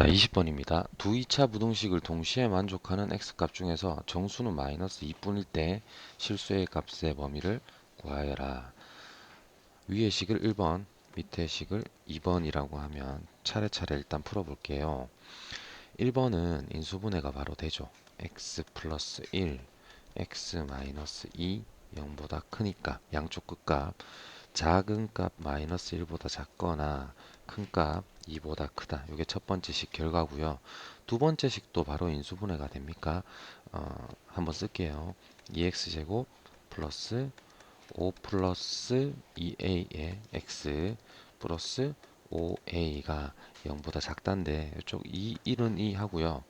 자, 20번입니다. 두 2차 부등식을 동시에 만족하는 x값 중에서 정수는 마이너스 2분일 때 실수의 값의 범위를 구하여라. 위의 식을 1번, 밑의 식을 2번이라고 하면 차례차례 일단 풀어볼게요. 1번은 인수분해가 바로 되죠. x 플러스 1, x 마이너스 2, 0보다 크니까 양쪽 끝값 작은 값 마이너스 1보다 작거나 큰 값 2보다 크다. 이게 첫 번째 식 결과고요. 두 번째 식도 바로 인수분해가 됩니까? 어, 한번 쓸게요. 2x제곱 플러스 5 플러스 2a의 x 플러스 5a가 0보다 작단데 이쪽 2, 1은 2 하고요.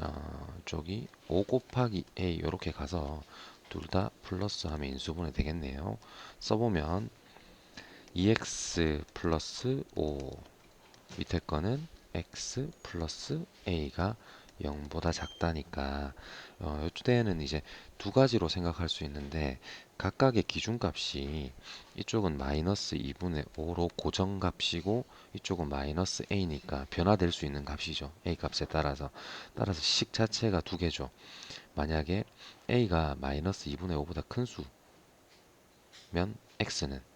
어, 쪽이 5 곱하기 a 이렇게 가서 둘 다 플러스 하면 인수분해 되겠네요. 써보면 2x 플러스 5 밑에 거는 x 플러스 a가 0보다 작다니까 어, 이때는 이제 두 가지로 생각할 수 있는데 각각의 기준값이 이쪽은 마이너스 2분의 5로 고정값이고 이쪽은 마이너스 a니까 변화될 수 있는 값이죠. a 값에 따라서 따라서 식 자체가 두 개죠. 만약에 a가 마이너스 2분의 5보다 큰 수면 x는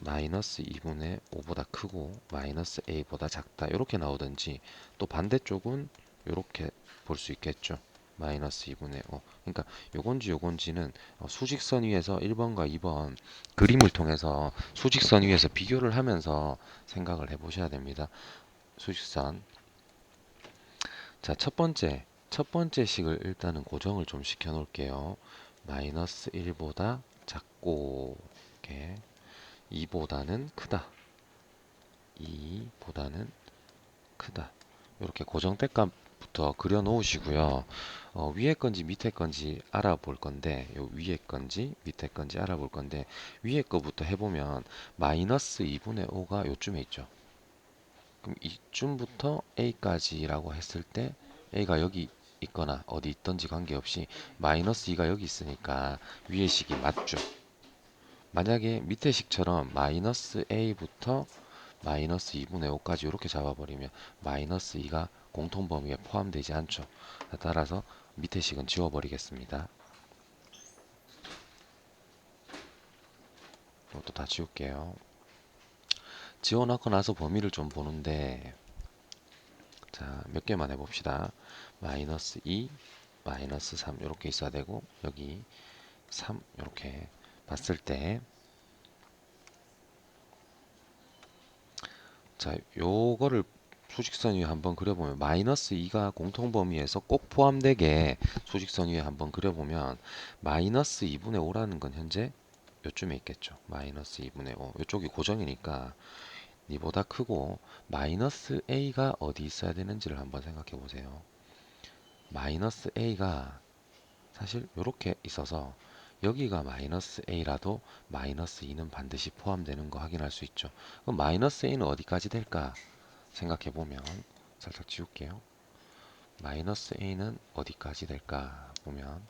마이너스 2분의 5보다 크고 마이너스 a보다 작다. 이렇게 나오든지 또 반대쪽은 이렇게 볼 수 있겠죠. 마이너스 2분의 5 그러니까 요건지 요건지는 어, 수직선 위에서 1번과 2번 그림을 통해서 수직선 위에서 비교를 하면서 생각을 해 보셔야 됩니다. 수직선. 자 첫 번째. 첫 번째 식을 일단은 고정을 좀 시켜 놓을게요. 마이너스 1보다 작고. 이렇게 2보다는 크다. 2보다는 크다. 이렇게 고정대값부터 그려 놓으시고요. 어, 위에 건지 밑에 건지 알아볼 건데 요 위에 건지 밑에 건지 알아볼 건데 위에 거부터 해보면 마이너스 2분의 5가 요쯤에 있죠. 그럼 이쯤부터 a까지라고 했을 때 a가 여기 있거나 어디 있던지 관계없이 마이너스 2가 여기 있으니까 위의 식이 맞죠. 만약에 밑에 식처럼 마이너스 a부터 마이너스 2분의 5까지 이렇게 잡아버리면 마이너스 2가 공통 범위에 포함되지 않죠. 따라서 밑에 식은 지워버리겠습니다. 이것도 다 지울게요. 지워놓고 나서 범위를 좀 보는데 자, 몇 개만 해봅시다. 마이너스 2, 마이너스 3 이렇게 있어야 되고 여기 3 이렇게 봤을 때 자, 요거를 수직선 위에 한번 그려보면 마이너스 2가 공통 범위에서 꼭 포함되게 수직선 위에 한번 그려보면 마이너스 2분의 5라는 건 현재 요쯤에 있겠죠. 마이너스 2분의 5. 요쪽이 고정이니까 이보다 크고 마이너스 a가 어디 있어야 되는지를 한번 생각해 보세요. 마이너스 a가 사실 이렇게 있어서 여기가 마이너스 a라도 마이너스 2는 반드시 포함되는 거 확인할 수 있죠. 그럼 마이너스 a는 어디까지 될까 생각해 보면 살짝 지울게요. 마이너스 a는 어디까지 될까 보면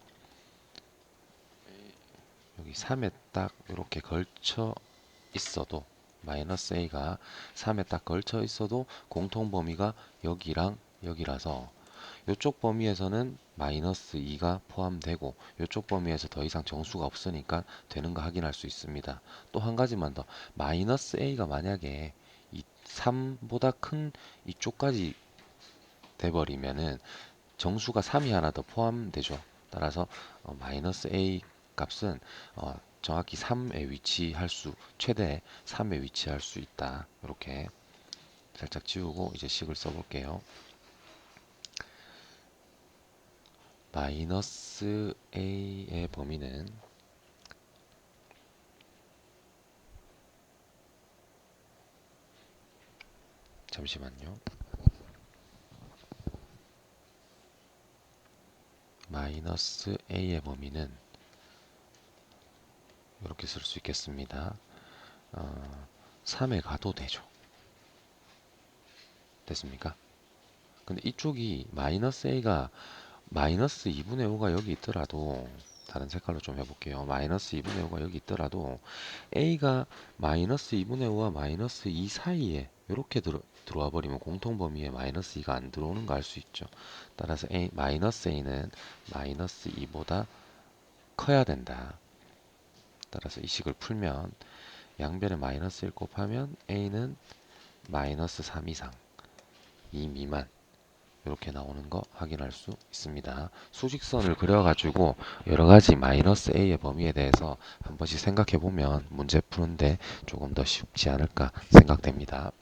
여기 3에 딱 이렇게 걸쳐 있어도 마이너스 a가 3에 딱 걸쳐 있어도 공통 범위가 여기랑 여기라서 이쪽 범위에서는 마이너스 2가 포함되고 이쪽 범위에서 더 이상 정수가 없으니까 되는 거 확인할 수 있습니다. 또 한 가지만 더 마이너스 a가 만약에 이 3보다 큰 이쪽까지 돼버리면은 정수가 3이 하나 더 포함되죠. 따라서 어, 마이너스 a 값은 어, 정확히 3에 위치할 수 최대 3에 위치할 수 있다. 이렇게 살짝 지우고 이제 식을 써볼게요. 마이너스 a의 범위는 잠시만요. 마이너스 a의 범위는 이렇게 쓸 수 있겠습니다. 어, 3에 가도 되죠. 됐습니까? 근데 이쪽이 마이너스 a가 마이너스 2분의 5가 여기 있더라도 다른 색깔로 좀 해볼게요. 마이너스 2분의 5가 여기 있더라도 a가 마이너스 2분의 5와 마이너스 2 사이에 이렇게 들어, 들어와 버리면 공통 범위에 마이너스 2가 안 들어오는 거 알 수 있죠. 따라서 a 마이너스 a는 마이너스 2보다 커야 된다. 따라서 이 식을 풀면 양변에 마이너스 1 곱하면 a는 마이너스 3 이상 2 미만 이렇게 나오는 거 확인할 수 있습니다. 수직선을 그려가지고 여러 가지 마이너스 a의 범위에 대해서 한 번씩 생각해 보면 문제 푸는데 조금 더 쉽지 않을까 생각됩니다.